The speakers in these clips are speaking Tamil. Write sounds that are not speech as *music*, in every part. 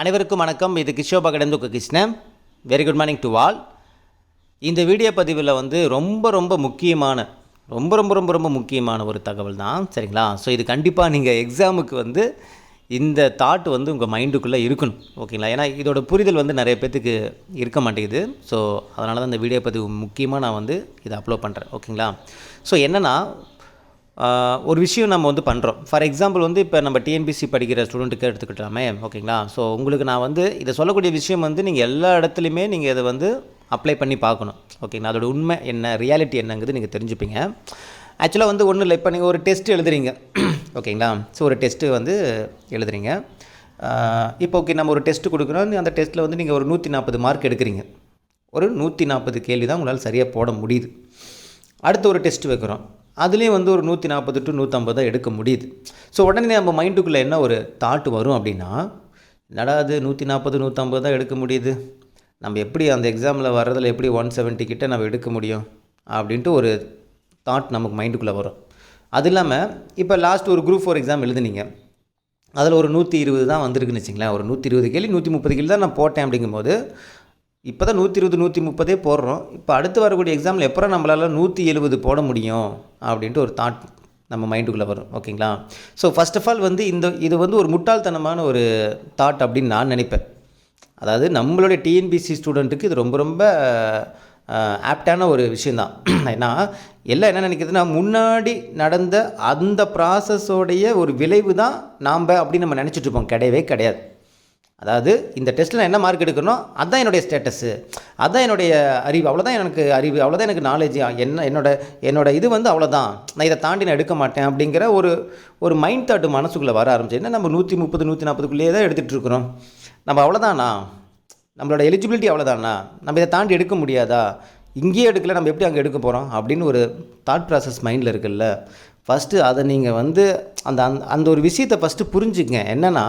அனைவருக்கும் வணக்கம். இது கிஷோபா கடந்துக்கு Krishnan. Very good morning to all இந்த வீடியோ பதிவில் வந்து ரொம்ப ரொம்ப முக்கியமான ரொம்ப ரொம்ப ரொம்ப ரொம்ப முக்கியமான ஒரு தகவல் தான். சரிங்களா? ஸோ இது கண்டிப்பாக நீங்கள் எக்ஸாமுக்கு வந்து இந்த தாட் வந்து உங்கள் மைண்டுக்குள்ளே இருக்கணும். ஓகேங்களா? ஏன்னா இதோட புரிதல் வந்து நிறைய பேர்த்துக்கு இருக்க மாட்டேங்குது. ஸோ அதனால தான் இந்த வீடியோ பதிவு முக்கியமாக நான் வந்து இதை அப்லோட் பண்ணுறேன் ஓகேங்களா? ஸோ என்னென்னா ஒரு விஷயம் நம்ம வந்து பண்ணுறோம் ஃபார் எக்ஸாம்பிள் வந்து இப்போ நம்ம டிஎன்பிசி படிக்கிற ஸ்டூடெண்ட்டுக்கு எடுத்துக்கிட்டோமே ஓகேங்களா? ஸோ உங்களுக்கு நான் வந்து இதை சொல்லக்கூடிய விஷயம் வந்து நீங்கள் எல்லா இடத்துலையுமே நீங்கள் இதை வந்து அப்ளை பண்ணி பார்க்கணும். ஓகேங்களா? அதோட உண்மை என்ன ரியாலிட்டி என்னங்கிறது நீங்கள் தெரிஞ்சுப்பீங்க. ஆக்சுவலாக வந்து ஒன்றும் இல்லை. இப்போ நீங்கள் ஒரு டெஸ்ட் எழுதுறீங்க. *clears throat* ஓகேங்களா? ஸோ ஒரு டெஸ்ட்டு வந்து எழுதுறீங்க. இப்போ ஓகே நம்ம ஒரு டெஸ்ட் கொடுக்குறோம். அந்த டெஸ்ட்டில் வந்து நீங்கள் ஒரு நூற்றி நாற்பது மார்க் எடுக்கிறீங்க. ஒரு நூற்றி நாற்பது கேள்வி தான் உங்களால் சரியாக போட முடியுது. அடுத்து ஒரு டெஸ்ட் வைக்கிறோம். அதுலேயும் வந்து ஒரு நூற்றி நாற்பது டு நூற்றம்பது தான் எடுக்க முடியுது. ஸோ உடனே நம்ம மைண்டுக்குள்ளே என்ன ஒரு தாட் வரும் அப்படின்னா என்னடா அது நூற்றி நாற்பது நூற்றம்பது தான் எடுக்க முடியுது? நம்ம எப்படி அந்த எக்ஸாமில் வர்றதில் எப்படி ஒன் செவன்ட்டி கிட்டே நம்ம எடுக்க முடியும்? அப்படின்ட்டு ஒரு தாட் நமக்கு மைண்டுக்குள்ளே வரும். அது இல்லாமல் இப்போ லாஸ்ட் ஒரு குரூப் ஃபோர் எக்ஸாம் எழுதுனீங்க. அதில் ஒரு நூற்றி இருபது தான் வந்திருக்குன்னு வச்சிங்களேன். ஒரு நூற்றி இருபது கேள்வி நூற்றி முப்பது கேள்வி தான் நான் போட்டேன் அப்படிங்கும்போது இப்போ தான் நூற்றி இருபது நூற்றி முப்பதே போடுறோம். இப்போ அடுத்து வரக்கூடிய எக்ஸாமில் எப்போ நம்மளால் நூற்றி எழுபது போட முடியும்? அப்படின்ட்டு ஒரு தாட் நம்ம மைண்டுக்குள்ளே வரும். ஓகேங்களா? ஸோ ஃபர்ஸ்ட் ஆஃப் ஆல் வந்து இந்த இது வந்து ஒரு முட்டாள்தனமான ஒரு தாட் அப்படின்னு நான் நினைப்பேன். அதாவது நம்மளுடைய டிஎன்பிசி ஸ்டூடெண்ட்டுக்கு இது ரொம்ப ரொம்ப ஆப்டான ஒரு விஷயந்தான் *clears throat* ஏன்னா எல்லாம் என்ன நினைக்கிறதுனா முன்னாடி நடந்த அந்த ப்ராசஸோடைய ஒரு விளைவு தான் நாம் அப்படின்னு நம்ம நினச்சிட்ருப்போம் கிடையவே கிடையாது. அதாவது இந்த டெஸ்ட்டில் நான் என்ன மார்க் எடுக்கணும் அதுதான் என்னுடைய ஸ்டேட்டஸு அதுதான் என்னுடைய அறிவு. அவ்வளோதான் எனக்கு அறிவு. அவ்வளோதான் எனக்கு நாலேஜ் என்ன என்னோட என்னோட இது வந்து அவ்வளோதான் நான் இதை தாண்டி நான் எடுக்க மாட்டேன் அப்படிங்கிற ஒரு ஒரு மைண்ட் தாட் மனசுக்குள்ளே வர ஆரம்பிச்சு. என்ன நம்ம நூற்றி முப்பது நூற்றி நாற்பதுக்குள்ளேயே தான் எடுத்துகிட்டு இருக்கிறோம். நம்ம அவ்வளோதானா நம்மளோட எலிஜிபிலிட்டி அவ்வளோதானா நம்ம இதை தாண்டி எடுக்க முடியாதா? இங்கேயே எடுக்கல நம்ம எப்படி அங்கே எடுக்க போகிறோம் அப்படின்னு ஒரு தாட் ப்ராசஸ் மைண்டில் இருக்குல்ல. ஃபஸ்ட்டு அதை நீங்கள் வந்து அந்த அந்த அந்த ஒரு விஷயத்தை ஃபஸ்ட்டு புரிஞ்சுங்க. என்னென்னா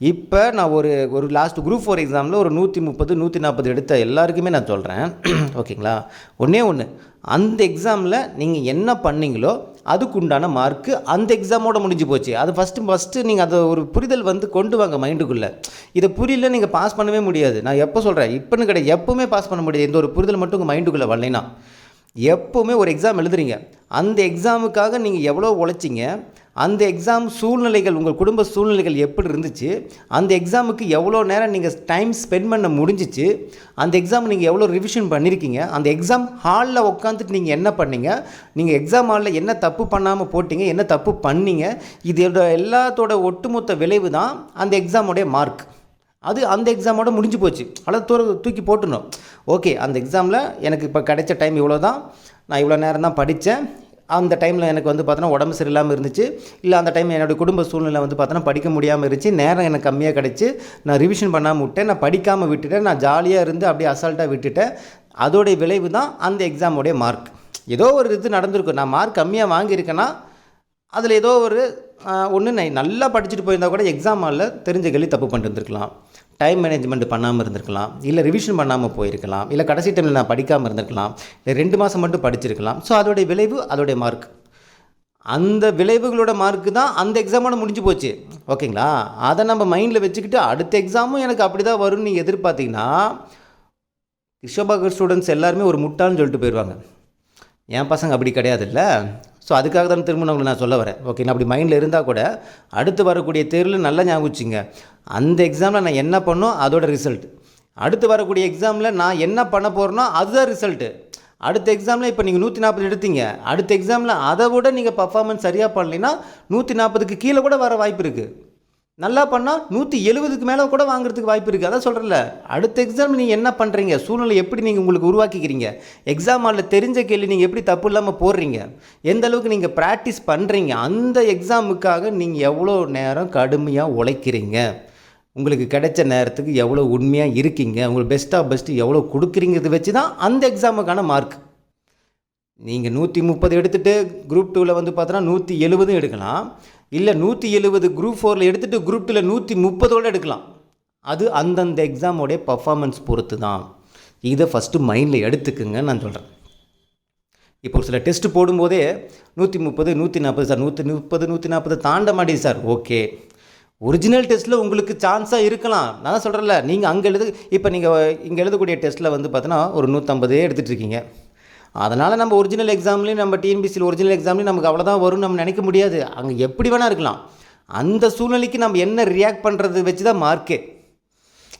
இப்போ நான் ஒரு ஒரு லாஸ்ட் குரூப் ஃபோர் எக்ஸாமில் ஒரு நூற்றி முப்பது நூற்றி நாற்பது எடுத்த எல்லாருக்குமே நான் சொல்கிறேன் *clears throat* ஓகேங்களா? ஒன்றே ஒன்று அந்த எக்ஸாமில் நீங்கள் என்ன பண்ணீங்களோ அதுக்குண்டான மார்க்கு அந்த எக்ஸாமோட முடிஞ்சு போச்சு. அது ஃபஸ்ட்டு ஃபஸ்ட்டு நீங்கள் அதை ஒரு புரிதல் வந்து கொண்டு வாங்க மைண்டுக்குள்ளே இதை புரியல நீங்கள் பாஸ் பண்ணவே முடியாது. நான் எப்போ சொல்கிறேன் இப்போன்னு கிடையாது. எப்போவுமே பாஸ் பண்ண முடியாது. எந்த ஒரு புரிதல் மட்டும் உங்கள் மைண்டுக்குள்ளே வரலைன்னா. எப்போவுமே ஒரு எக்ஸாம் எழுதுறீங்க. அந்த எக்ஸாமுக்காக நீங்கள் எவ்வளோ உழைச்சிங்க? அந்த எக்ஸாம் சூழ்நிலைகள் உங்கள் குடும்ப சூழ்நிலைகள் எப்படி இருந்துச்சு? அந்த எக்ஸாமுக்கு எவ்வளோ நேரம் நீங்கள் டைம் ஸ்பெண்ட் பண்ண முடிஞ்சிச்சு? அந்த எக்ஸாம் நீங்கள் எவ்வளோ ரிவிஷன் பண்ணியிருக்கீங்க அந்த எக்ஸாம் ஹாலில் உட்காந்துட்டு நீங்கள் என்ன பண்ணீங்க? நீங்கள் எக்ஸாம் ஹாலில் என்ன தப்பு பண்ணாமல் போட்டீங்க? என்ன தப்பு பண்ணீங்க? இதோட எல்லாத்தோட ஒட்டுமொத்த விளைவு தான் அந்த எக்ஸாமோடைய மார்க் அது அந்த எக்ஸாமோட முடிஞ்சு போச்சு. அதை தூர தூக்கி போட்டுணும் ஓகே அந்த எக்ஸாமில் எனக்கு இப்போ கிடைச்ச டைம் இவ்வளோ தான் நான் இவ்வளோ நேரம் தான் படித்தேன் அந்த டைமில் எனக்கு வந்து பார்த்தோன்னா உடம்பு சரியில்லாமல் இருந்துச்சு. இல்லை அந்த டைம் என்னுடைய குடும்ப சூழ்நிலை வந்து பார்த்தோன்னா படிக்க முடியாமல் இருந்துச்சு. நேரம் எனக்கு கம்மியாக கிடச்சி. நான் ரிவிஷன் பண்ணாமல் விட்டேன். நான் படிக்காமல் விட்டுட்டேன். நான் ஜாலியாக இருந்து அப்படியே அசால்ட்டாக விட்டுட்டேன். அதோடைய விளைவு தான் அந்த எக்ஸாமோடைய மார்க் ஏதோ ஒரு இது நடந்திருக்கும். நான் மார்க் கம்மியாக வாங்கியிருக்கேன்னா அதில் ஏதோ ஒரு ஒன்று நான் நல்லா படிச்சுட்டு போயிருந்தா கூட எக்ஸாம் ஹாலில் தெரிஞ்ச கேள்வி தப்பு பண்ணிட்டு இருந்திருக்கலாம் டைம் மேனேஜ்மெண்ட் பண்ணாமல் இருந்திருக்கலாம். இல்லை ரிவிஷன் பண்ணாமல் போயிருக்கலாம். இல்லை கடைசி டைமில் நான் படிக்காமல் இருந்திருக்கலாம். இல்லை ரெண்டு மாதம் மட்டும் படிச்சிருக்கலாம். ஸோ அதோடைய விளைவு அதோடைய மார்க் அந்த விளைவுகளோட மார்க்கு தான் அந்த எக்ஸாமோட முடிஞ்சு போச்சு. ஓகேங்களா அதை நம்ம மைண்டில் வச்சுக்கிட்டு அடுத்த எக்ஸாமும் எனக்கு அப்படி தான் வரும்னு நீங்கள் எதிர்பார்த்தீங்கன்னா கிருஷ்ணபாகர் ஸ்டூடெண்ட்ஸ் எல்லாருமே ஒரு முட்டான்னு சொல்லிட்டு போயிடுவாங்க என் பசங்க அப்படி கிடையாது இல்லை ஸோ அதுக்காக தான் திரும்ப உங்களுக்கு உங்களை நான் சொல்ல வரேன். ஓகே நான் அப்படி மைண்டில் இருந்தால் கூட அடுத்து வரக்கூடிய தேர்வில் நல்லா ஞாபகம் வச்சுங்க. அந்த எக்ஸாமில் நான் என்ன பண்ணோம்? அதோட ரிசல்ட் அடுத்து வரக்கூடிய எக்ஸாமில் நான் என்ன பண்ண போகிறேனோ அதுதான் ரிசல்ட்டு அடுத்த எக்ஸாமில் இப்போ நீங்கள் நூற்றி நாற்பது எடுத்தீங்க. அடுத்த எக்ஸாமில் அதை விட நீங்கள் பர்ஃபார்மன்ஸ் சரியாக பண்ணலைன்னா நூற்றி நாற்பதுக்கு கீழே கூட வர வாய்ப்பு இருக்குது நல்லா பண்ணால் நூற்றி எழுபதுக்கு மேலே கூட வாங்குறதுக்கு வாய்ப்பு இருக்குது அதான் சொல்கிறல அடுத்த எக்ஸாம் நீங்கள் என்ன பண்ணுறீங்க சூழ்நிலை எப்படி நீங்கள் உங்களுக்கு உருவாக்கிக்கிறீங்க? எக்ஸாம் ஹாலில் தெரிஞ்ச கேள்வி நீங்கள் எப்படி தப்பு இல்லாமல் போடுறீங்க? எந்த அளவுக்கு நீங்கள் ப்ராக்டிஸ் பண்ணுறீங்க அந்த எக்ஸாமுக்காக நீங்கள் எவ்வளோ நேரம் கடுமையாக உழைக்கிறீங்க? உங்களுக்கு கிடைச்ச நேரத்துக்கு எவ்வளோ உண்மையாக இருக்கீங்க? உங்களுக்கு பெஸ்ட்டாக பெஸ்ட்டு எவ்வளோ கொடுக்குறீங்கிறத வச்சு தான் அந்த எக்ஸாமுக்கான மார்க் நீங்கள் நூற்றி முப்பது எடுத்துகிட்டு குரூப் டூவில் வந்து பார்த்தோன்னா நூற்றி எழுபதும் எடுக்கலாம். இல்லை நூற்றி எழுபது குரூப் ஃபோரில் எடுத்துகிட்டு குரூப் டூவில் நூற்றி முப்பதோடு எடுக்கலாம். அது அந்தந்த எக்ஸாமோடைய பர்ஃபார்மன்ஸ் பொறுத்து தான் இதை ஃபஸ்ட்டு மைண்டில் எடுத்துக்குங்க நான் சொல்கிறேன் இப்போ ஒரு சில டெஸ்ட்டு போடும்போதே நூற்றி முப்பது நூற்றி நாற்பது சார் நூற்றி முப்பது நூற்றி நாற்பது தாண்ட மாட்டேது சார். ஓகே. ஒரிஜினல் டெஸ்ட்டில் உங்களுக்கு சான்ஸாக இருக்கலாம். நான் தான் சொல்கிறேன்ல நீங்கள் அங்கே எழுது இப்போ நீங்கள் இங்கே எழுதக்கூடிய டெஸ்ட்டில் வந்து பார்த்தோன்னா ஒரு நூற்றம்பதே எடுத்துகிட்ருக்கீங்க அதனால் நம்ம ஒரிஜினல் எக்ஸாம்லேயும் நம்ம டிஎன்பிசியில் ஒரிஜினல் எக்ஸாம்லேயும் நமக்கு அவ்வளோதான் வரும்னு நம்ம நினைக்க முடியாது. அங்கே எப்படி வேணால் இருக்கலாம். அந்த சூழ்நிலைக்கு நம்ம என்ன ரியாக்ட் பண்ணுறது வச்சு தான் மார்க்கே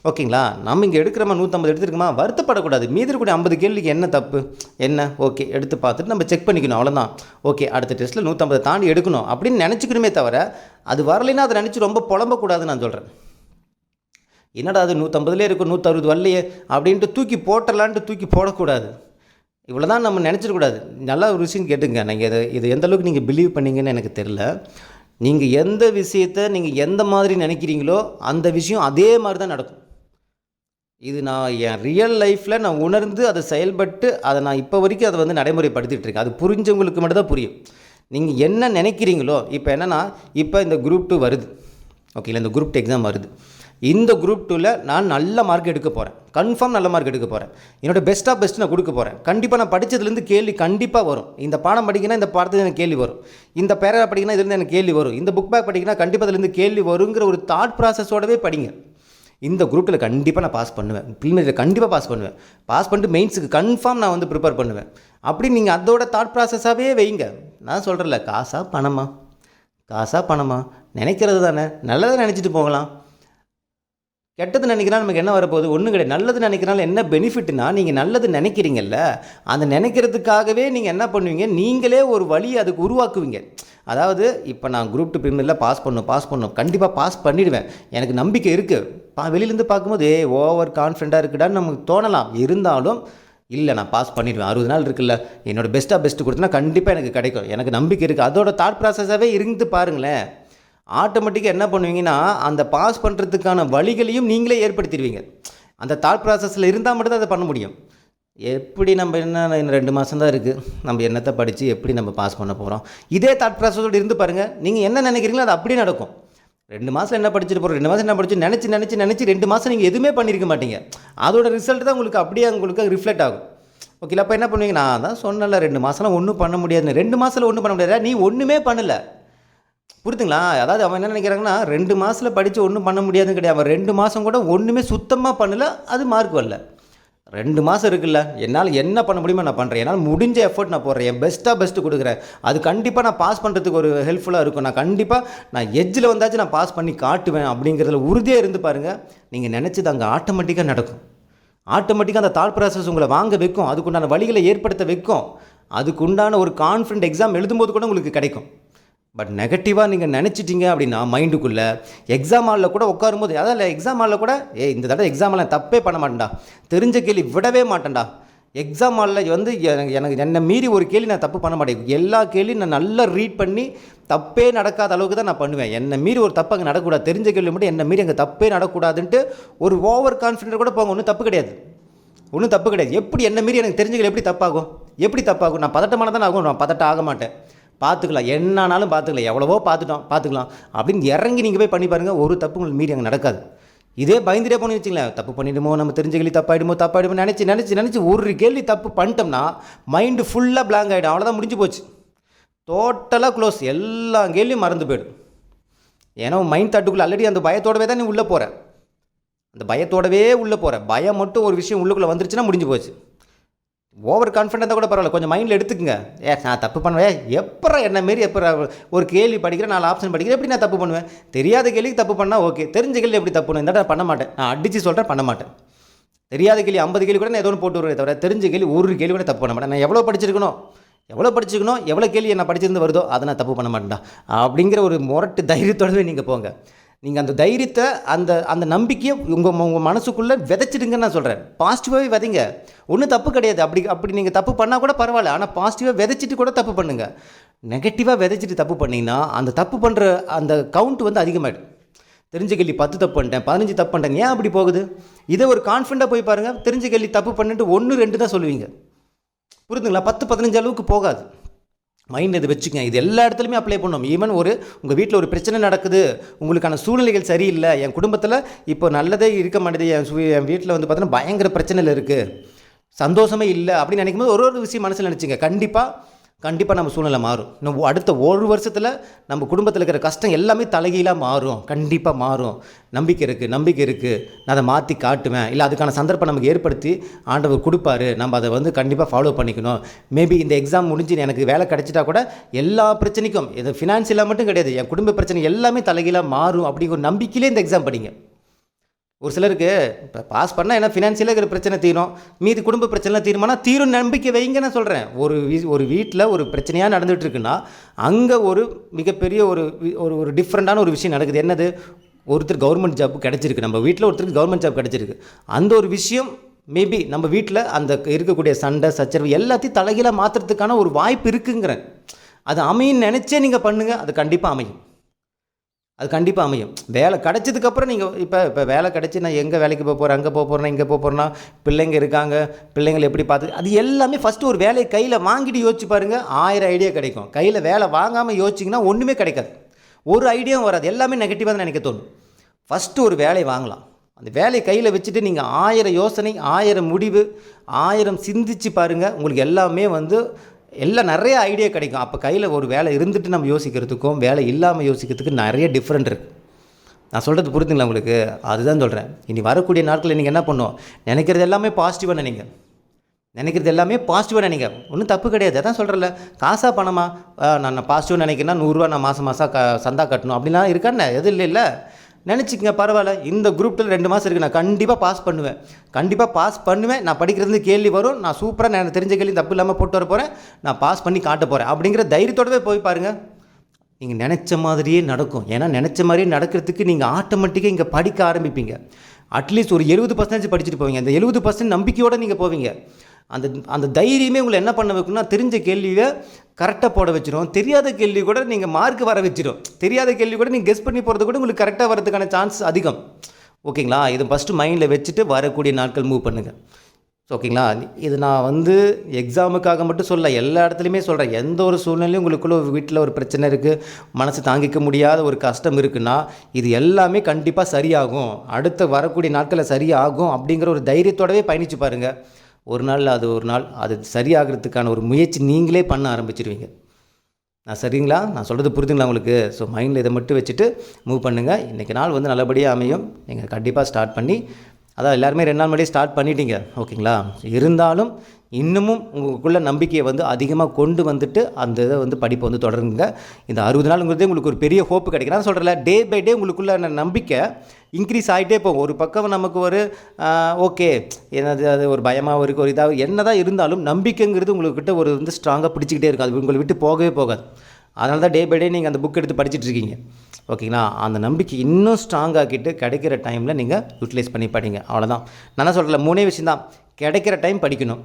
ஓகேங்களா? நம்ம இங்கே எடுக்கிறோமா நூற்றம்பது எடுத்துருக்கோமா? வருத்தப்படக்கூடாது. மீதி இருக்கக்கூடிய ஐம்பது கேள்விக்கு என்ன தப்பு? என்ன? ஓகே எடுத்து பார்த்துட்டு நம்ம செக் பண்ணிக்கணும். அவ்வளோதான் ஓகே அடுத்த டெஸ்ட்டில் நூற்றம்பது தாண்டி எடுக்கணும். அப்படின்னு நினச்சிக்கணுமே தவிர அது வரலைன்னா அதை நினச்சி ரொம்ப புலம்பக்கூடாதுன்னு நான் சொல்கிறேன் என்னடா அது நூற்றம்பதுலேயே இருக்கும் நூற்றறுபது வரலையே அப்படின்ட்டு தூக்கி போட்டலான்ட்டு தூக்கி போடக்கூடாது. இவ்வளோ தான் நம்ம நினச்சிடக்கூடாது நல்லா ஒரு விஷயம் கேட்டுங்க. நீங்கள் இதை இது எந்த அளவுக்கு நீங்கள் பிலீவ் பண்ணீங்கன்னு எனக்கு தெரில நீங்கள் எந்த விஷயத்தை நீங்கள் எந்த மாதிரி நினைக்கிறீங்களோ அந்த விஷயம் அதே மாதிரி தான் நடக்கும். இது நான் என் ரியல் லைஃப்பில் நான் உணர்ந்து அதை செயல்பட்டு அதை நான் இப்போ வரைக்கும் அதை வந்து நடைமுறைப்படுத்திட்டு இருக்கேன். அது புரிஞ்சவங்களுக்கு மட்டும் தான் புரியும். நீங்கள் என்ன நினைக்கிறீங்களோ இப்போ என்னென்னா இப்போ இந்த குரூப் டூ வருது. ஓகேங்களா இந்த குரூப் டூ எக்ஸாம் வருது. இந்த குரூப் டூவில் நான் நல்ல மார்க் எடுக்க போகிறேன் கன்ஃபார்ம் நல்ல மார்க் எடுக்க போகிறேன் என்னோட பெஸ்ட்டாக பெஸ்ட் நான் கொடுக்க போகிறேன் கண்டிப்பாக நான் படித்ததுலேருந்து கேள்வி கண்டிப்பாக வரும். இந்த பாடம் படிக்கினா இந்த பாடத்துல எனக்கு கேள்வி வரும். இந்த பேரா படிக்கினா இதுலேருந்து எனக்கு கேள்வி வரும். இந்த புக் பேக் படிக்கினா கண்டிப்பாக இதுலேருந்து கேள்வி வருங்கிற ஒரு தாட் ப்ராசஸோடவே படிங்க. இந்த குரூப்பில் கண்டிப்பாக நான் பாஸ் பண்ணுவேன். ப்ரீமியரில் கண்டிப்பாக பாஸ் பண்ணுவேன். பாஸ் பண்ணிட்டு மெயின்ஸுக்கு கன்ஃபார்ம் நான் வந்து ப்ரிப்பேர் பண்ணுவேன். அப்படி நீங்கள் அதோட தாட் ப்ராசஸாகவே வைங்க. நான் சொல்கிறேன்ல காசா பணமா? காசா பணமா? நினைக்கிறது தானே. நல்லதாக நினச்சிட்டு போகலாம். கெட்டது நினைக்கிறா நமக்கு என்ன வரப்போகுது? ஒன்றும் கிடையாது. நல்லது நினைக்கிறனால என்ன பெனிஃபிட்னா நீங்கள் நல்லது நினைக்கிறீங்கல்ல அந்த நினைக்கிறதுக்காகவே நீங்கள் என்ன பண்ணுவீங்க? நீங்களே ஒரு வழி அதுக்கு உருவாக்குவீங்க. அதாவது இப்போ நான் குரூப் டூ ப்ரீமியரில் பாஸ் பண்ணும் பாஸ் பண்ணும் கண்டிப்பாக பாஸ் பண்ணிடுவேன். எனக்கு நம்பிக்கை இருக்குது பா வெளியிலேருந்து பார்க்கும்போது ஏ ஓவர் கான்ஃபிடண்ட்டாக இருக்குடான்னு நமக்கு தோணலாம். இருந்தாலும் இல்லை நான் பாஸ் பண்ணிடுவேன். அறுபது நாள் இருக்குல்ல என்னோடய பெஸ்ட்டாக பெஸ்ட்டு கொடுத்தனா கண்டிப்பாக எனக்கு கிடைக்கும். எனக்கு நம்பிக்கை இருக்குது அதோட தாட் ப்ராசஸாகவே இருந்து பாருங்களேன். ஆட்டோமேட்டிக்காக என்ன பண்ணுவீங்கன்னா அந்த பாஸ் பண்ணுறதுக்கான வழிகளையும் நீங்களே ஏற்படுத்திடுவீங்க. அந்த தாட் ப்ராசஸில் இருந்தால் மட்டும்தான் அதை பண்ண முடியும். எப்படி நம்ம என்ன இன்னும் ரெண்டு மாதம் தான் இருக்குது நம்ம என்னத்தை படித்து எப்படி நம்ம பாஸ் பண்ண போகிறோம் இதே தாட் ப்ராசஸோடு இருந்து பாருங்கள் நீங்கள் என்ன நினைக்கிறீங்களோ அது அப்படியே நடக்கும். ரெண்டு மாதம் என்ன படிச்சுட்டு போகிறோம் ரெண்டு மாதம் என்ன படிச்சு நினச்சி நினச்சி நினச்சி ரெண்டு மாதம் நீங்கள் எதுவுமே பண்ணியிருக்க மாட்டீங்க. அதோட ரிசல்ட் தான் உங்களுக்கு அப்படியே உங்களுக்கு ரிஃப்ளெக்ட் ஆகும். ஓகே அப்போ என்ன பண்ணுவீங்க? நான் தான் சொன்னல ரெண்டு மாதம்லாம் ஒன்றும் பண்ண முடியாதுன்னு. ரெண்டு மாதத்தில் ஒன்றும் பண்ண முடியாது நீ ஒன்றுமே பண்ணலை. புரியுதுங்களா அதாவது அவன் என்ன நினைக்கிறாங்கன்னா ரெண்டு மாதத்தில் படித்து ஒன்றும் பண்ண முடியாதுன்னு கிடையாது. அவன் ரெண்டு மாதம் கூட ஒன்றுமே சுத்தமாக பண்ணல அது மார்க் வரல. ரெண்டு மாதம் இருக்குல்ல என்னால் என்ன பண்ண முடியுமோ நான் பண்ணுறேன் என்னால் முடிஞ்ச எஃபர்ட் நான் போடுறேன். என் பெஸ்ட்டாக பெஸ்ட்டு கொடுக்குறேன். அது கண்டிப்பாக நான் பாஸ் பண்ணுறதுக்கு ஒரு ஹெல்ப்ஃபுல்லாக இருக்கும். நான் கண்டிப்பாக நான் எஜ்ஜில் வந்தாச்சும் நான் பாஸ் பண்ணி காட்டுவேன் அப்படிங்கிறதுல உறுதியாக இருந்து பாருங்கள் நீங்கள் நினச்சது அங்கே ஆட்டோமேட்டிக்காக நடக்கும். ஆட்டோமேட்டிக்காக அந்த தாட் ப்ராசஸ் உங்களை வாங்க வைக்கும். அதுக்குண்டான வழிகளை ஏற்படுத்த வைக்கும். அதுக்குண்டான ஒரு கான்ஃபிடென்ட் எக்ஸாம் எழுதும்போது கூட உங்களுக்கு கிடைக்கும். பட் நெகட்டிவாக நீங்கள் நினச்சிட்டீங்க அப்படின்னா மைண்டுக்குள்ளே எக்ஸாம் ஹாலில் கூட உட்காரும்போது அதான் இல்லை எக்ஸாம் ஹாலில் கூட ஏ இந்த தடவை எக்ஸாம் ஹாலில் தப்பே பண்ண மாட்டேன்டா. தெரிஞ்ச கேள்வி விடவே மாட்டேன்டா. எக்ஸாம் ஹாலில் வந்து எனக்கு எனக்கு என்னை மீறி ஒரு கேள்வி நான் தப்பு பண்ண மாட்டேன். எல்லா கேள்வியும் நான் நல்லா ரீட் பண்ணி தப்பே நடக்காத அளவுக்கு தான் நான் பண்ணுவேன். என்னை மீறி ஒரு தப்பு அங்கே நடக்கக்கூடாது. தெரிஞ்ச கேள்வி மட்டும் என்னை மீறி அங்கே தப்பே நடக்கூடாதுன்ட்டு ஒரு ஓவர் கான்ஃபிடென்ட் கூட போங்க. ஒன்றும் தப்பு கிடையாது. ஒன்றும் தப்பு கிடையாது. எப்படி என்ன மீறி எனக்கு தெரிஞ்சுக்கல எப்படி தப்பாகும்? எப்படி தப்பாகும்? நான் பதட்டமான தான் ஆகும். நான் பதட்டம் ஆக மாட்டேன். பார்த்துக்கலாம். என்னானாலும் பார்த்துக்கலாம். எவ்வளவோ பார்த்துட்டோம். பார்த்துக்கலாம். அப்படின்னு இறங்கி நீங்கள் போய் பண்ணி பாருங்கள் ஒரு தப்பு உங்களுக்கு மீறி அங்கே நடக்காது. இதே பயந்துட்டே போன வச்சுங்களேன் தப்பு பண்ணிடுமோ? நம்ம தெரிஞ்ச கேள்வி தப்பாயிடுமோ? தப்பாயிடுமோ? நினச்சி நினச்சி நினச்சி ஒரு கேள்வி தப்பு பண்ணிட்டோம்னா மைண்டு ஃபுல்லாக பிளாங்க் ஆகிடும் அவ்வளோதான் முடிஞ்சு போச்சு. டோட்டலாக க்ளோஸ் எல்லா கேள்வியும் மறந்து போயிடும். ஏன்னா மைண்ட் தட்டுக்குள்ளே ஆல்ரெடி அந்த பயத்தோடவே தான் நீ உள்ளே போகிற அந்த பயத்தோடவே உள்ளே போகிற பயம் மட்டும் ஒரு விஷயம் உள்ளுக்குள்ளே வந்துருச்சுன்னா முடிஞ்சு போச்சு. ஓவர் கான்ஃபிடென்ட்டாக கூட பரவாயில்ல. கொஞ்சம் மைண்டில் எடுத்துக்கங்க. ஏ நான் தப்பு பண்ணுவேன். எப்பறம் என்ன மாரி எப்போ ஒரு கேள்வி படிக்கிறேன் நாலு ஆப்ஷன் படிக்கிறேன் எப்படி நான் தப்பு பண்ணுவேன்? தெரியாத கேள்விக்கு தப்பு பண்ணால் ஓகே தெரிஞ்ச கேள்வி எப்படி தப்பு பண்ணுவேன்? இந்த பண்ண மாட்டேன். நான் அடித்து சொல்கிறேன் பண்ண மாட்டேன். தெரியாத கேள்வி ஐம்பது கேள்வி கூட நான் ஏதோ ஒன்று போட்டு வருவேன் தவிர தெரிஞ்ச கேள்வி ஒரு கேள்வி கூட தப்பு பண்ண மாட்டேன். நான் எவ்வளோ படிச்சிருக்கணும்? எவ்வளோ படிச்சிருக்கணும்? எவ்வளோ கேள்வி என்ன படிச்சிருந்து வருதோ அதை நான் தப்பு பண்ண மாட்டேன்டா. அப்படிங்கிற ஒரு முரட்டு தைரியத்தோடவே நீங்கள் போங்க. நீங்கள் அந்த தைரியத்தை அந்த அந்த நம்பிக்கையை உங்கள் உங்கள் மனசுக்குள்ளே விதைச்சிடுங்கன்னு நான் சொல்கிறேன் பாசிட்டிவாகவே விதைங்க. ஒன்றும் தப்பு கிடையாது. அப்படி அப்படி நீங்கள் தப்பு பண்ணால் கூட பரவாயில்ல. ஆனால் பாசிட்டிவாக விதைச்சிட்டு கூட தப்பு பண்ணுங்கள் நெகட்டிவாக விதைச்சிட்டு தப்பு பண்ணிங்கன்னா அந்த தப்பு பண்ணுற அந்த கவுண்ட் வந்து அதிகமாகிடும் தெரிஞ்ச கேள்வி பத்து தப்பு பண்ணிட்டேன் பதினஞ்சு தப்பு பண்ணிட்டேன். ஏன் அப்படி போகுது? இதை ஒரு கான்ஃபிடண்ட்டாக போய் பாருங்கள் தெரிஞ்ச கேள்வி தப்பு பண்ணிட்டு ஒன்று ரெண்டு தான் சொல்லுவீங்க. புரிதுங்களா பத்து பதினஞ்சு அளவுக்கு போகாது. மைண்ட் இது வச்சுக்கங்க. இது எல்லா இடத்துலையுமே அப்ளை பண்ணணும் ஈவன் ஒரு உங்கள் வீட்டில் ஒரு பிரச்சனை நடக்குது உங்களுக்கான சூழ்நிலைகள் சரியில்லை என் குடும்பத்தில் இப்போ நல்லதே இருக்க மாட்டேது என் என் வீட்டில் வந்து பார்த்தீங்கன்னா பயங்கர பிரச்சனையில் இருக்குது சந்தோஷமே இல்லை அப்படின்னு நினைக்கும் போது ஒரு ஒரு விஷயம் மனசில் நினச்சிங்க. கண்டிப்பாக கண்டிப்பாக நம்ம சூழ்நிலை மாறும். இன்னும் அடுத்த ஒரு வருஷத்தில் நம்ம குடும்பத்தில் இருக்கிற கஷ்டம் எல்லாமே தலைகீழாக மாறும். கண்டிப்பாக மாறும். நம்பிக்கை இருக்குது நம்பிக்கை இருக்குது நான் அதை மாற்றி காட்டுவேன். இல்லை அதுக்கான சந்தர்ப்பம் நமக்கு ஏற்படுத்தி ஆண்டவர் கொடுப்பாரு. நம்ம அதை வந்து கண்டிப்பாக ஃபாலோ பண்ணிக்கணும். மேபி இந்த எக்ஸாம் முடிஞ்சு எனக்கு வேலை கிடச்சிட்டா கூட எல்லா பிரச்சனைக்கும் இது ஃபினான்ஷியலாக மட்டும் கிடையாது. என் குடும்ப பிரச்சனை எல்லாமே தலைகீழாக மாறும் அப்படிங்கிற நம்பிக்கையிலே இந்த எக்ஸாம் படிங்க. ஒரு சிலருக்கு இப்போ பாஸ் பண்ணால் என்ன ஃபினான்ஷியலாக இருக்கிற பிரச்சனை தீரும். மீதி குடும்ப பிரச்சனை தீருமானா தீரும் நம்பிக்கை வைங்க நான் சொல்கிறேன் ஒரு வீ ஒரு வீட்டில் ஒரு பிரச்சனையாக நடந்துகிட்ருக்குன்னா அங்கே ஒரு மிகப்பெரிய ஒரு ஒரு ஒரு டிஃப்ரெண்ட்டான ஒரு விஷயம் நடக்குது. என்னது? ஒருத்தர் கவர்மெண்ட் ஜாப் கிடச்சிருக்கு. நம்ம வீட்டில் ஒருத்தருக்கு கவர்மெண்ட் ஜாப் கிடச்சிருக்கு. அந்த ஒரு விஷயம் மேபி நம்ம வீட்டில் அந்த இருக்கக்கூடிய சண்டை சச்சரவு எல்லாத்தையும் தலைகீழாக மாற்றுறதுக்கான ஒரு வாய்ப்பு இருக்குங்கிறேன். அது அமையும் நினச்சே நீங்கள் பண்ணுங்கள் அது கண்டிப்பாக அமையும். அது கண்டிப்பாக அமையும். வேலை கிடைச்சதுக்கப்புறம் நீங்கள் இப்போ இப்போ வேலை கிடச்சி நான் எங்கே வேலைக்கு போக போகிறேன் அங்கே போக போகிறேன்னா இங்கே போக போகிறேன்னா பிள்ளைங்க இருக்காங்க பிள்ளைங்களை எப்படி பார்த்து அது எல்லாமே ஃபஸ்ட்டு ஒரு வேலையை கையில் வாங்கிட்டு யோசிச்சு பாருங்கள் ஆயிரம் ஐடியா கிடைக்கும். கையில் வேலை வாங்காமல் யோசிச்சிங்கன்னா ஒன்றுமே கிடைக்காது. ஒரு ஐடியாவும் வராது. எல்லாமே நெகட்டிவாக தான் நினைக்க தோணும். ஃபஸ்ட்டு ஒரு வேலையை வாங்கலாம். அந்த வேலையை கையில் வச்சுட்டு நீங்கள் ஆயிரம் யோசனை ஆயிரம் முடிவு ஆயிரம் சிந்திச்சு பாருங்கள் உங்களுக்கு எல்லாமே வந்து எல்லாம் நிறைய ஐடியா கிடைக்கும். அப்போ கையில் ஒரு வேலை இருந்துட்டு நம்ம யோசிக்கிறதுக்கும் வேலை இல்லாமல் யோசிக்கிறதுக்கு நிறைய டிஃப்ரெண்ட் இருக்குது நான் சொல்கிறது புரிஞ்சுங்களா உங்களுக்கு? அதுதான் சொல்கிறேன் இனி வரக்கூடிய நாட்களில் நீங்கள் என்ன பண்ணுவோம் நினைக்கிறது எல்லாமே பாசிட்டிவாக நினைங்க. நினைக்கிறது எல்லாமே பாசிட்டிவாக நினைங்க. ஒன்றும் தப்பு கிடையாது. அதான் சொல்கிறல காசாக பணமா? நான் பாசிட்டிவாக நினைக்கிறேன்னா நூறுரூவா நான் மாதம் மாதம் க சந்தா கட்டணும். அப்படிலாம் இருக்கான்னு எதுவும் இல்லை இல்லை நினச்சிக்கங்க பரவாயில்ல. இந்த குரூப்பில் ரெண்டு மாதம் இருக்குது நான் கண்டிப்பாக பாஸ் பண்ணுவேன். கண்டிப்பாக பாஸ் பண்ணுவேன். நான் படிக்கிறது கேள்வி வரும். நான் சூப்பராக நான் தெரிஞ்ச கேள்வி தப்பு இல்லாமல் போட்டு வர போகிறேன் நான் பாஸ் பண்ணி காட்ட போகிறேன் அப்படிங்கிற தைரியத்தோடவே போய் பாருங்கள் நீங்கள் நினச்ச மாதிரியே நடக்கும். ஏன்னா நினச்ச மாதிரியே நடக்கிறதுக்கு நீங்கள் ஆட்டோமேட்டிக்காக இங்கே படிக்க ஆரம்பிப்பீங்க. அட்லீஸ்ட் ஒரு எழுபது பர்சன்டேஜ் படிச்சுட்டு போவீங்க. அந்த எழுபது பர்சன்ட் நம்பிக்கையோடு நீங்கள் போவீங்க. அந்த அந்த தைரியமே உங்களை என்ன பண்ண வைக்கணும்னா தெரிஞ்ச கேள்வியை கரெக்டாக போட வச்சிடும் தெரியாத கேள்வி கூட நீங்கள் மார்க் வர வச்சிடும் தெரியாத கேள்வி கூட நீங்கள் கெஸ் பண்ணி போகிறது கூட உங்களுக்கு கரெக்டாக வரதுக்கான சான்ஸ் அதிகம். ஓகேங்களா இது ஃபஸ்ட்டு மைண்டில் வச்சுட்டு வரக்கூடிய நாட்கள் மூவ் பண்ணுங்கள் ஓகேங்களா இது நான் வந்து எக்ஸாமுக்காக மட்டும் சொல்ல எல்லா இடத்துலையுமே சொல்கிறேன் எந்த ஒரு சூழ்நிலையும் உங்களுக்குள்ள ஒரு வீட்டில் ஒரு பிரச்சனை இருக்குது மனசு தாங்கிக்க முடியாத ஒரு கஷ்டம் இருக்குன்னா இது எல்லாமே கண்டிப்பாக சரியாகும். அடுத்த வரக்கூடிய நாட்களில் சரியாகும் அப்படிங்கிற ஒரு தைரியத்தோடவே பயணித்து பாருங்கள் ஒரு நாள் அது ஒரு நாள் அது சரியாகிறதுக்கான ஒரு முயற்சி நீங்களே பண்ண ஆரம்பிச்சிருவீங்க. நான் சரிங்களா? நான் சொல்கிறது புரிதுங்களா உங்களுக்கு? ஸோ மைண்டில் இதை மட்டும் வச்சுட்டு மூவ் பண்ணுங்கள் இன்றைக்கி நாள் வந்து நல்லபடியாக அமையும். நீங்கள் கண்டிப்பாக ஸ்டார்ட் பண்ணி அதான் எல்லாருமே ரெண்டு நாள் முன்னாடியே ஸ்டார்ட் பண்ணிட்டீங்க. ஓகேங்களா இருந்தாலும் இன்னமும் உங்களுக்குள்ள நம்பிக்கையை வந்து அதிகமாக கொண்டு வந்துட்டு அந்த இதை வந்து படிப்பை வந்து தொடருங்க. இந்த அறுபது நாளுங்கிறதே உங்களுக்கு ஒரு பெரிய ஹோப்பு கிடைக்கும் நான் சொல்கிறல டே பை டே உங்களுக்குள்ள நம்பிக்கை இன்க்ரீஸ் ஆகிட்டே போகும். ஒரு பக்கம் நமக்கு ஒரு ஓகே என்னது அது ஒரு பயமாக இருக்குது ஒரு இதாக என்ன தான் இருந்தாலும் நம்பிக்கைங்கிறது உங்கள்கிட்ட ஒரு வந்து ஸ்ட்ராங்காக பிடிச்சிக்கிட்டே இருக்கும் அது உங்களை விட்டு போகவே போகாது. அதனால தான் டே பை டே நீங்கள் அந்த புக் எடுத்து படிச்சுட்டு இருக்கீங்க. ஓகேங்களா அந்த நம்பிக்கை இன்னும் ஸ்ட்ராங்காக்கிட்டு கிடைக்கிற டைமில் நீங்கள் யூட்டிலைஸ் பண்ணி படிங்க. அவ்வளோதான் நான் சொல்கிறேன் சொல்கிறல மூணே விஷயம் தான் கிடைக்கிற டைம் படிக்கணும்.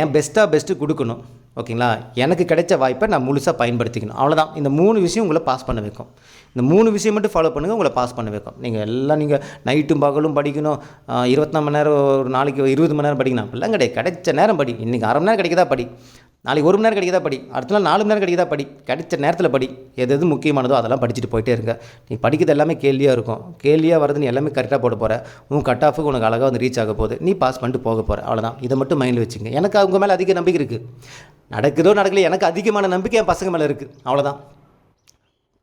ஏன் பெஸ்ட்டாக பெஸ்ட்டு கொடுக்கணும். ஓகேங்களா? எனக்கு கிடைச்ச வாய்ப்பை நான் முழுசாக பயன்படுத்திக்கணும். அவ்வளோதான் இந்த மூணு விஷயம் உங்களை பாஸ் பண்ண வைக்கும். இந்த மூணு விஷயம் மட்டும் ஃபாலோ பண்ணுங்கள் உங்களை பாஸ் பண்ண வைக்கும். நீங்கள் எல்லாம் நீங்கள் நைட்டும் பகலும் படிக்கணும். இருபத்தி நாலு மணி நேரம் ஒரு நாளைக்கு இருபது மணி நேரம் படிக்கணும் அப்படிலாம் கிடையாது கிடைச்ச நேரம் படி. இன்றைக்கி அரை மணி நேரம் கிடைக்கதா படி? நாளைக்கு ஒரு மணி நேரம் கிடைக்குதா படி? அடுத்த நாள் நாலு மணி நேரம் கிடைக்குதா படி? கிடைச்ச நேரத்தில் படி. எது எது முக்கியமானதோ அதெல்லாம் படிச்சுட்டு போயிட்டே இருங்க. நீ படிக்கிறது எல்லாமே கேள்வியாக இருக்கும். கேள்வியாக வருது நீ எல்லாமே கரெக்டாக போட போகிற உன் கட் ஆஃபுக்கு உனக்கு அழகாக வந்து ரீச் ஆக போகுது. நீ பாஸ் பண்ணிட்டு போக போகிற அவ்வளோதான் இதை மட்டும் மைண்டில் வச்சுங்க. எனக்கு அவங்க மேலே அதிக நம்பிக்கை இருக்குது நடக்குதோ நடக்கலையோ எனக்கு அதிகமான நம்பிக்கை என் பசங்க மேலே இருக்குது அவ்வளோதான்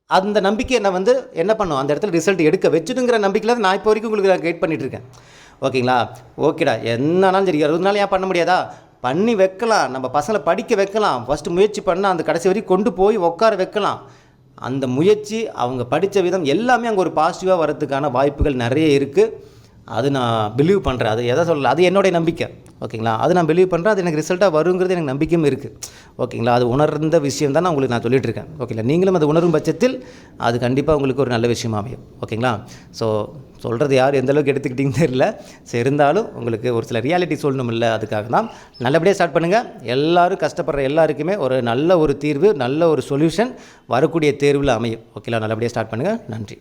அந்த நம்பிக்கையை என்ன வந்து என்ன பண்ணும்? அந்த இடத்துல ரிசல்ட் எடுக்க வச்சுடுங்கிற நம்பிக்கையில் தான் நான் இப்போ வரைக்கும் உங்களுக்கு நான் கைட் பண்ணிட்டு இருக்கேன். ஓகேங்களா? ஓகேடா. என்னன்னாலும் சரி. அறுபது நாள் ஏன் பண்ண முடியாதா? பண்ணி வைக்கலாம். நம்ம பசங்களை படிக்க வைக்கலாம். ஃபஸ்ட்டு முயற்சி பண்ணால் அந்த கடைசி வரைக்கும் கொண்டு போய் உட்கார வைக்கலாம். அந்த முயற்சி அவங்க படித்த விதம் எல்லாமே அங்கே ஒரு பாசிட்டிவாக வரதுக்கான வாய்ப்புகள் நிறைய இருக்குது அது நான் பிலீவ் பண்ணுறேன் அது எதை சொல்லல? அது என்னுடைய நம்பிக்கை. ஓகேங்களா? அது நான் பிலீவ் பண்ணுறேன் அது எனக்கு ரிசல்ட்டாக வருங்கிறது எனக்கு நம்பிக்கையும் இருக்குது ஓகேங்களா? அது உணர்ந்த விஷயம் தான் நான் உங்களுக்கு நான் சொல்லிட்டு இருக்கேன். ஓகேங்களா? நீங்களும் அது உணரும் பட்சத்தில் அது கண்டிப்பாக உங்களுக்கு ஒரு நல்ல விஷயம் அமையும். ஓகேங்களா? ஸோ சொல்கிறது யார்? எந்த அளவுக்கு எடுத்துக்கிட்டீங்கன்னு தெரியல. ஸோ இருந்தாலும் உங்களுக்கு ஒரு சில ரியாலிட்டி சொல்லணும் இல்லை அதுக்காக தான். நல்லபடியாக ஸ்டார்ட் பண்ணுங்கள் எல்லோரும் கஷ்டப்படுற எல்லாருக்குமே ஒரு நல்ல ஒரு தீர்வு நல்ல ஒரு சொல்யூஷன் வரக்கூடிய தேர்வில் அமையும். ஓகேங்களா? நல்லபடியாக ஸ்டார்ட் பண்ணுங்கள் நன்றி.